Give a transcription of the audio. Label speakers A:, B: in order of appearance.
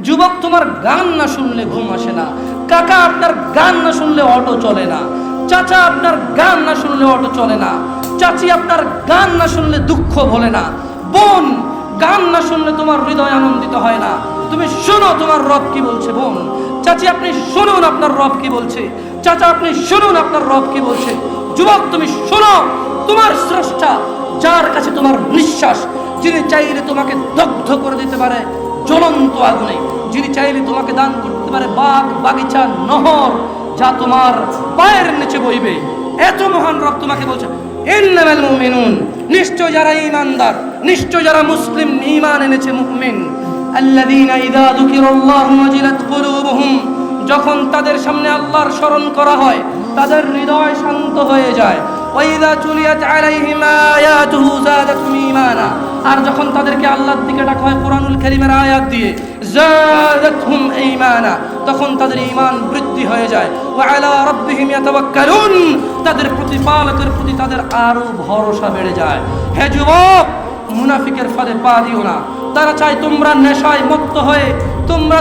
A: যুবক তোমার গান না শুনলে ঘুম আসে না। কাকা আপনার গান না শুনলে অটো চলে না। চাচা আপনার গান না শুনলে অটো চলে না। চাচি আপনার গান না শুনলে দুঃখ ভোলে না। বোন, গান না শুনলে তোমার হৃদয় আনন্দিত হয় না। তুমি শোনো তোমার রব কি বলছে, বোন। চাচি আপনি শুনুন আপনার রব কি বলছে। চাচা আপনি শুনুন আপনার রব কি বলছে। যুবক তুমি শোনো তোমার স্রষ্টা, যার কাছে তোমার নিঃশ্বাস, যিনি চাইলে তোমাকে দগ্ধ করে দিতে পারে। জ্বলন্ত আগুনে। যিনি চাইলে তোমাকে দান করতে পারে বাগ বাগিচা, নহর, যা তোমার পায়ের নিচে বইবে। এত মহান রব তোমাকে বলছে, ইন্নামাল মুমিনুন। নিশ্চয় যারা ঈমানদার, নিশ্চয় যারা মুসলিম, ঈমান এনেছে মুমিন। আল্লাযীনা ইযা যুকিরাল্লাহু ওয়াজিলাত কুলুবুহুম। যখন তাদের সামনে আল্লাহর স্মরণ করা হয়, তাদের হৃদয় শান্ত হয়ে যায়। ওয়াইদা তুলিয়াত আলাইহিম আয়াতুহু ঈমানা আর যখন তাদেরকে আল্লাহর দিকে ডাকা হয় কোরআনুল কারীমের আয়াত দিয়ে যাদাতুহুম ঈমানা তখন তাদের ঈমান বৃদ্ধি হয়ে যায়। ওয়া আলা রাব্বিহিম ইয়াতাওয়াক্কালুন তাদের প্রতিপালকের প্রতি তাদের আরও ভরসা বেড়ে যায়। হে যুবক, মুনাফিকের ফাঁদে পা দিও না। তারা চায় তোমরা নেশায় মত্ত হয়ে, তোমরা